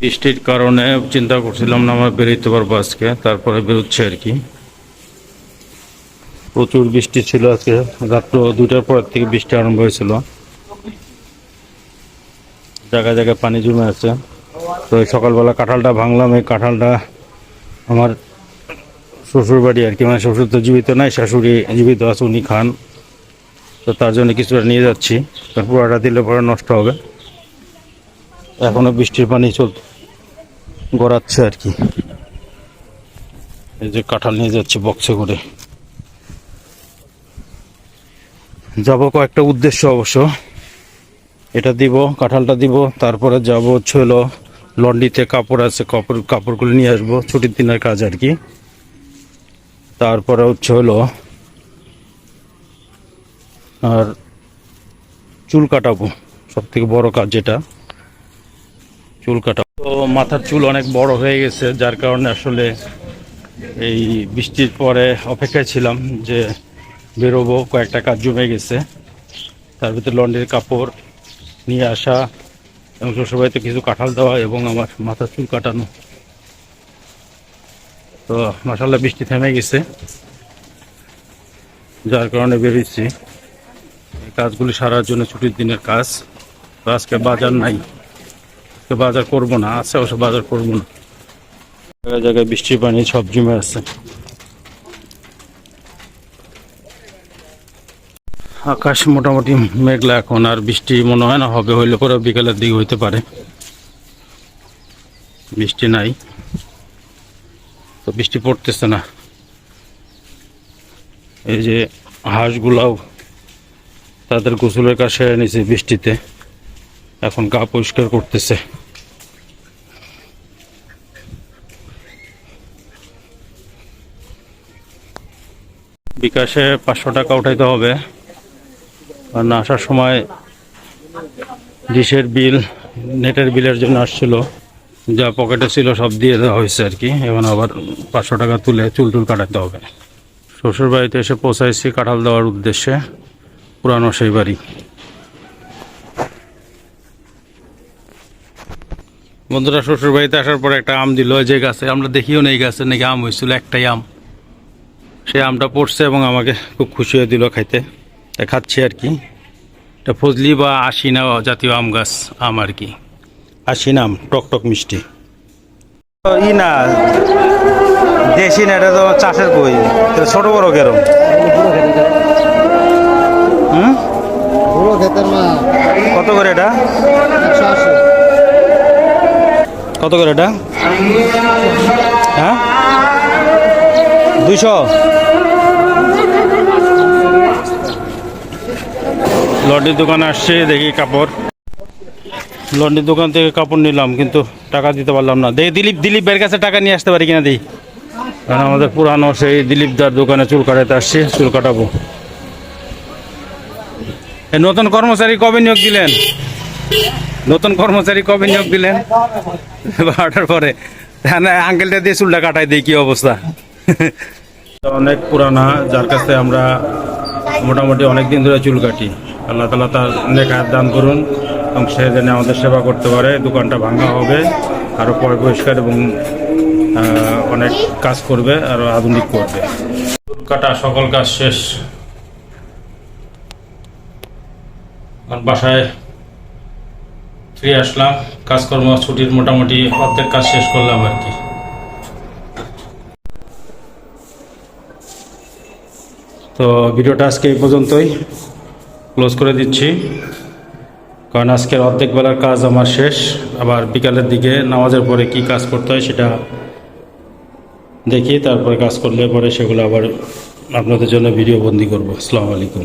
বৃষ্টির কারণে চিন্তা করছিলাম না, আমার বেরোতে পারব আজকে। তারপরে বেরোচ্ছে আর কি। প্রচুর বৃষ্টি ছিল আজকে। রাত্র দুটার পর থেকে বৃষ্টি আরম্ভ হয়েছিল। জায়গায় জায়গায় পানি জমে আছে। তো সকালবেলা কাঁঠালটা ভাঙলাম। এই কাঁঠালটা আমার শ্বশুর বাড়ি আর কি। মানে শ্বশুর তো জীবিত নাই, শাশুড়ি জীবিত আছে, উনি খান। তো তার জন্য কিছুটা নিয়ে যাচ্ছি। পুরোটা দিলে পরে নষ্ট হবে। এখনও বৃষ্টির পানি চল গড়াচ্ছে আর কি। এই যে কাঁঠাল নিয়ে যাচ্ছে বক্সে করে। যাব কয়েকটা উদ্দেশ্য অবশ্য। এটা দিব, কাঁঠালটা দিব, তারপরে যাব হচ্ছে হলো লন্ডিতে কাপড় আছে, কাপড়, কাপড়গুলো নিয়ে আসব, ছুটির দিনের কাজ আর কি। তারপরে হচ্ছে হলো আর চুল কাটাবো সব থেকে বড় কাজ যেটা। চুল কাটা। তো মাথার চুল অনেক বড় হয়ে গেছে, যার কারণে আসলে এই বৃষ্টির পরে অপেক্ষায় ছিলাম যে বেরোবো, কয়েকটা কাজ জমে গেছে। তার ভিতরে লন্ড্রির কাপড় নিয়ে আসা এবং শ্বশুরবাড়িতে কিছু কাঁঠাল দেওয়া এবং আমার মাথার চুল কাটানো। তো মাসাল্লাহ বৃষ্টি থেমে গেছে, যার কারণে বেরিয়েছি কাজগুলি সারার জন্য ছুটির দিনের কাজ, তো আজকে বাজার নাই। বাজার করব না, আছে অবশ্য বাজার করব না। জায়গায় জায়গায় বৃষ্টির পানি, সব জমে আছে। আকাশ মোটামুটি মেঘলা এখন, আর বৃষ্টি মনে হয় না হবে, হইলে পরে বিকেলের দিকে হইতে পারে। বৃষ্টি নাই, তো বৃষ্টি পড়তেছে না। এই যে হাঁসগুলাও তাদের গোসলের কাছে নিচে বৃষ্টিতে। এখন গা পরিষ্কার করতেছে। বিকাশে পাঁচশো টাকা উঠাইতে হবে। কারণ আসার সময় ডিশের বিল, নেটের বিলের জন্য আসছিল। যা পকেটে ছিল সব দিয়ে দেওয়া হয়েছে আর কি। এখন আবার পাঁচশো টাকা তুলে চুল টুল কাটাতে হবে। শ্বশুর বাড়িতে এসে পৌঁছাইছি কাঁঠাল দেওয়ার উদ্দেশ্যে। পুরানো সেই বাড়ি। বন্ধুরা শ্বশুর বাড়িতে আসার পরে একটা আম দিল যে গাছে আমরা দেখিও নেই গাছে নাকি আম হয়েছিল একটাই আম। সে আমটা পড়ছে এবং আমাকে খুব খুশি হয়ে দিল খাইতে। তাই খাচ্ছি আর কি। এটা ফজলি বা আশিনা জাতীয় আম গাছ আম আর কি। আশিনা আম টক টক মিষ্টি। ই না দেশি না এটা তো চাষের বই। ছোট বড় কেরম হুম? ক্ষেতের মা কত করে এটা? হ্যাঁ? দুইশো? লন্ড্রির দোকানে আসছে, দেখি কাপড়। লন্ড্রির দোকান থেকে কাপড় নিলাম, কিন্তু টাকা দিতে পারলাম না। দেখি দিলীপ দিলীপ বের কাছে টাকা নিয়ে আসতে পারি কিনা দিই? কারণ আমাদের পুরানো সেই দিলীপ দার দোকানে চুল কাটাতে আসছি, চুল কাটাবো। নতুন কর্মচারী কবে নিয়োগ দিলেন? নতুন কর্মচারী কবে নিয়োগ দিলেন? বারোটার পরে। তাহলে আঙ্কেলটা দিয়ে চুলটা কাটাই দিই, কি অবস্থা? অনেক পুরানা, যার কাছে আমরা মোটামুটি অনেক দিন ধরে চুল কাটি। আল্লাহ তালা তার হাত দান করুন এবং সে যেন আমাদের সেবা করতে পারে, দোকানটা ভাঙা হবে আরও পরিষ্কার এবং অনেক কাজ করবে, আর আধুনিক করবে। চুল কাটা সকল কাজ শেষ। আর বাসায় ফিরে আসলাম। কাজকর্ম ছুটির মোটামুটি অর্ধেক কাজ শেষ করলাম আর কি। তো ভিডিওটা আজকে এই পর্যন্তই। ক্লোজ করে দিচ্ছি। কারণ আজকের অর্ধেক বেলার কাজ আমার শেষ। আবার বিকালের দিকে নামাজের পরে কি কাজ করতে হয় সেটা দেখি। তারপরে কাজ করলে পরে সেগুলো আবার আপনাদের জন্য ভিডিও বন্দি করব। আসসালামু আলাইকুম।